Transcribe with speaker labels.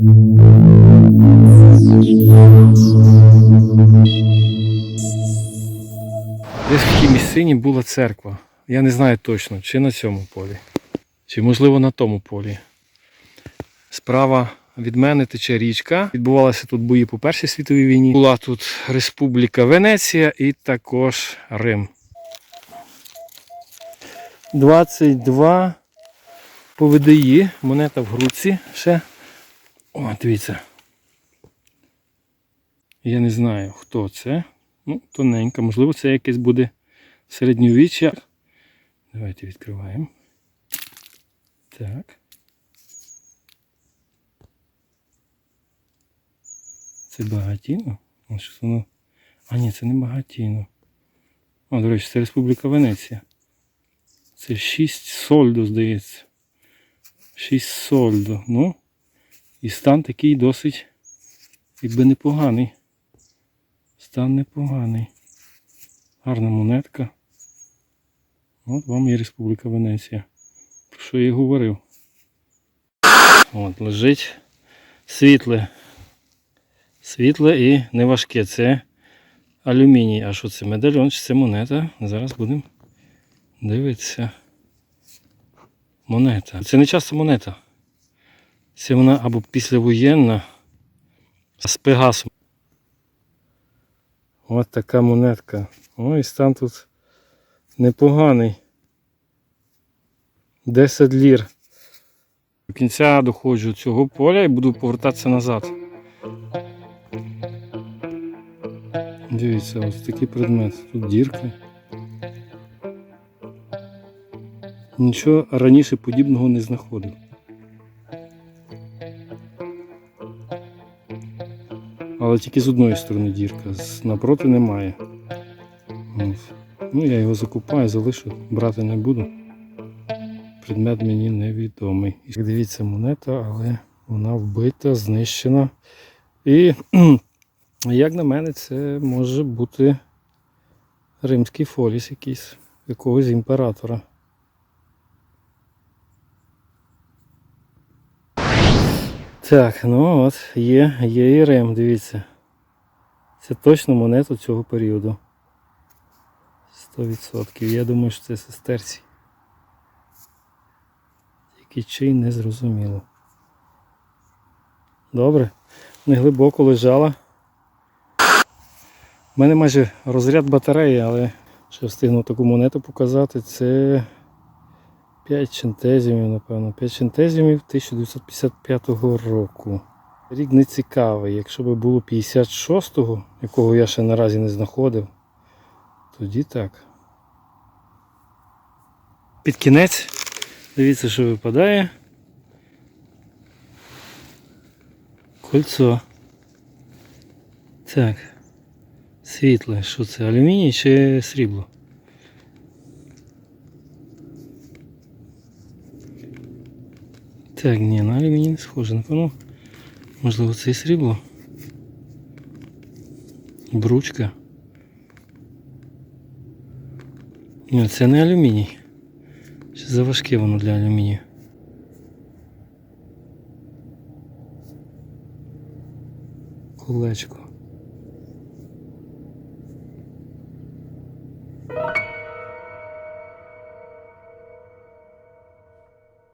Speaker 1: Десь в тій місцині була церква. Я не знаю точно, чи на цьому полі, чи можливо на тому полі. Справа від мене тече річка. Відбувалися тут бої по Першій світовій війні. Була тут Республіка Венеція і також Рим. 22 по монета в грудці ще. О, дивіться. Я не знаю, хто це. Ну, тоненька, можливо, це якесь буде середньовіччя. Давайте відкриваємо. Так. Це багатіно? Воно... А ні, це не багатіно. О, до речі, це Республіка Венеція. Це 6 сольдо, здається. 6 сольдо. Ну, і стан такий досить, якби непоганий. Стан непоганий. Гарна монетка. От вам і Республіка Венеція. Про що я і говорив. От, лежить світле. Світле і неважке. Це алюміній. А що це? Медальйон чи це монета? Зараз будемо дивитися. Монета. Це не часто монета. Це вона або післявоєнна з Пегасом. Ось така монетка. Ой, стан тут непоганий. 10 лір. До кінця доходжу цього поля і буду повертатися назад. Дивіться, ось такий предмет. Тут дірка. Нічого раніше подібного не знаходив. Але тільки з одної сторони дірка, з напроти немає. Ось. Ну, я його закупаю, залишу, брати не буду. Предмет мені невідомий. І дивіться, монета, але вона вбита, знищена. І, як на мене, це може бути римський фоліс якийсь, якогось імператора. Так, ну от, є, є і Рим, дивіться. Це точно монета цього періоду. 100%. Я думаю, що це сестерці. Тільки чий не зрозуміло. Добре. Не глибоко лежала. У мене майже розряд батареї, але ще встигну таку монету показати. Це 5 чентезімів, напевно. 5 чентезімів 1955 року. Рік не цікавий. Якщо б було 56-го, якого я ще наразі не знаходив, тоді так. Під кінець, дивіться, що випадає. Кольцо. Так. Світле. Що це? Алюміній чи срібло? Так, ні, на алюміній не схоже. Напевно, можливо, це і срібло. Бручка. Ні, це не алюміній. Ще заважке воно для алюмінію. Колечко.